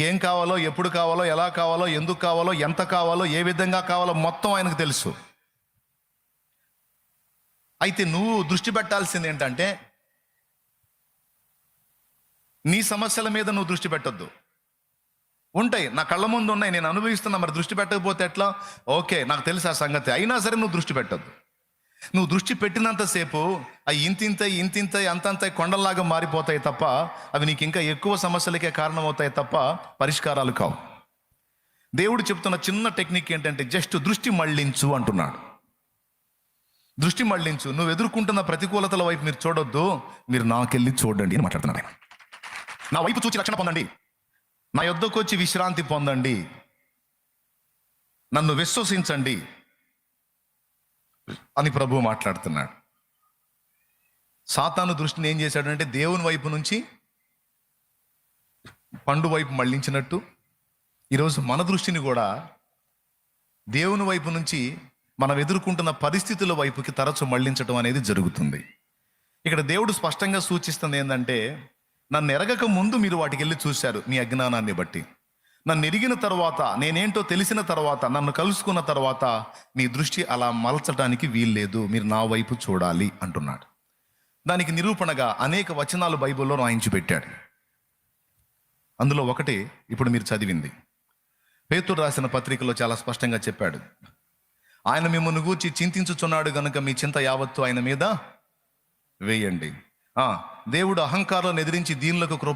ఏం కావాలో ఎప్పుడు కావాలో ఎలా కావాలో ఎందుకు కావాలో ఎంత కావాలో ఏ విధంగా కావాలో మొత్తం ఆయనకు తెలుసు. అయితే నువ్వు దృష్టి పెట్టాల్సింది ఏంటంటే నీ సమస్యల మీద నువ్వు దృష్టి పెట్టొద్దు. ఉంటాయి నా కళ్ళ ముందు ఉన్నాయి నేను అనుభవిస్తున్నా మరి దృష్టి పెట్టకపోతే ఎట్లా? ఓకే నాకు తెలుసు ఆ సంగతి. అయినా సరే నువ్వు దృష్టి పెట్టద్దు. నువ్వు దృష్టి పెట్టినంతసేపు అవి ఇంతింత ఇంతింత అంతంత కొండల్లాగా మారిపోతాయి తప్ప అవి నీకు ఇంకా ఎక్కువ సమస్యలకే కారణమవుతాయి తప్ప పరిష్కారాలు కావు. దేవుడు చెప్తున్న చిన్న టెక్నిక్ ఏంటంటే జస్ట్ దృష్టి మళ్ళించు అంటున్నాడు. దృష్టి మళ్ళించు. నువ్వు ఎదుర్కొంటున్న ప్రతికూలతల వైపు మీరు చూడొద్దు మీరు నాకెళ్ళి చూడండి అని మాట్లాడుతున్నాను నా వైపు చూచి రక్షణ పొందండి. నా యొద్దకు వచ్చి విశ్రాంతి పొందండి. నన్ను విశ్వసించండి. అని ప్రభు మాట్లాడుతున్నాడు. సాతాను దృష్టిని ఏం చేశాడంటే దేవుని వైపు నుంచి పండు వైపు మళ్ళించినట్టు ఈరోజు మన దృష్టిని కూడా దేవుని వైపు నుంచి మనం ఎదుర్కొంటున్న పరిస్థితుల వైపుకి తరచు మళ్ళించడం అనేది జరుగుతుంది. ఇక్కడ దేవుడు స్పష్టంగా సూచిస్తుంది ఏంటంటే నన్ను ఎరగక ముందు మీరు వాటికి వెళ్ళి చూశారు మీ అజ్ఞానాన్ని బట్టి. నన్ను ఎరిగిన తర్వాత నేనేంటో తెలిసిన తర్వాత నన్ను కలుసుకున్న తర్వాత మీ దృష్టి అలా మలచడానికి వీల్లేదు. మీరు నా వైపు చూడాలి అంటున్నాడు. దానికి నిరూపణగా అనేక వచనాలు బైబిల్లో రాయించి పెట్టాడు. అందులో ఒకటి ఇప్పుడు మీరు చదివింది. పేతుడు రాసిన పత్రికలో చాలా స్పష్టంగా చెప్పాడు. ఆయన మిమ్మల్ని గూర్చి చింతించుచున్నాడు గనుక మీ చింత యావత్తు ఆయన మీద వేయండి. దేవుడు అహంకారాలను ఎదిరించి దీనులకు కృప